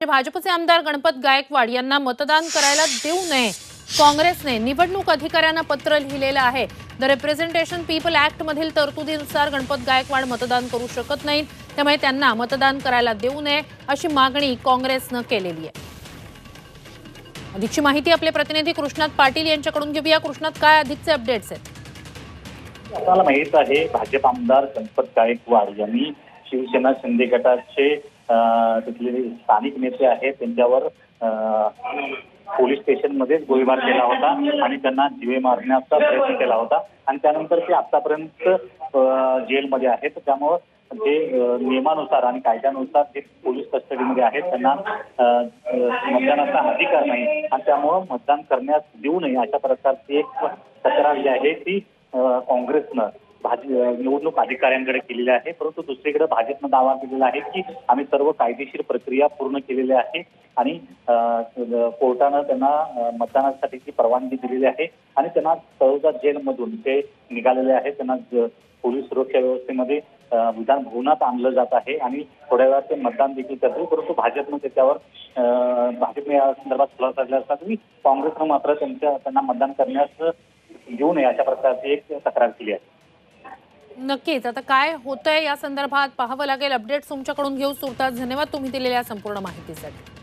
म्हणजे भाजपचे आमदार गणपत गायकवाड यांना मतदान करायला देऊ नये. काँग्रेसने निवडणूक अधिकाऱ्यांना पत्र लिहिलेलं आहे. द रिप्रेझेंटेशन पीपल ऍक्ट मधील तरतुदीनुसार गणपत गायकवाड मतदान करू शकत नाहीत त्यामुळे त्यांना मतदान करायला देऊ नये अशी मागणी काँग्रेसनं केलेली आहे. अधिकची माहिती आपले प्रतिनिधी कृष्णात पाटील यांच्याकडून घेऊया. कृष्णात काय अधिकचे अपडेट्स आहेत? आपल्याला माहीत आहे भाजप आमदार गणपत गायकवाड यांनी शिवसेना शिंदे गटाचे तिथले स्थानिक नेते आहेत त्यांच्यावर पोलीस स्टेशनमध्येच गोळीबार केला होता आणि त्यांना जीवे मारण्याचा प्रयत्न केला होता. आणि त्यानंतर ते आतापर्यंत जेलमध्ये आहेत. त्यामुळं जे नियमानुसार आणि कायद्यानुसार जे पोलीस कस्टडीमध्ये आहेत त्यांना मतदानाचा अधिकार नाही. आणि त्यामुळं मतदान करण्यास देऊ नये अशा प्रकारची एक तक्रार जी आहे ती काँग्रेसनं निवडणूक अधिकाऱ्यांकडे केलेली आहे. परंतु दुसरीकडे भाजपनं दावा केलेला आहे की आम्ही सर्व कायदेशीर प्रक्रिया पूर्ण केलेली आहे आणि कोर्टानं त्यांना मतदानासाठीची परवानगी दिलेली आहे आणि त्यांना तळोजा जेलमधून ते निघालेले आहे त्यांना पोलीस सुरक्षा व्यवस्थेमध्ये विधान भवनात आणलं जात आहे आणि थोड्या वेळात ते मतदान देखील करतील. परंतु भाजपनं त्याच्यावर भाजपने या संदर्भात खुलासा दिला असता तरी काँग्रेसनं मात्र त्यांच्या त्यांना मतदान करण्यास येऊ नये अशा प्रकारची एक तक्रार केली आहे. नक्कीच. आता काय होतंय या संदर्भात पाहावं लागेल. अपडेट्स तुमच्याकडून घेऊ. सुरतात धन्यवाद. तुम्ही दिलेल्या संपूर्ण माहितीसाठी.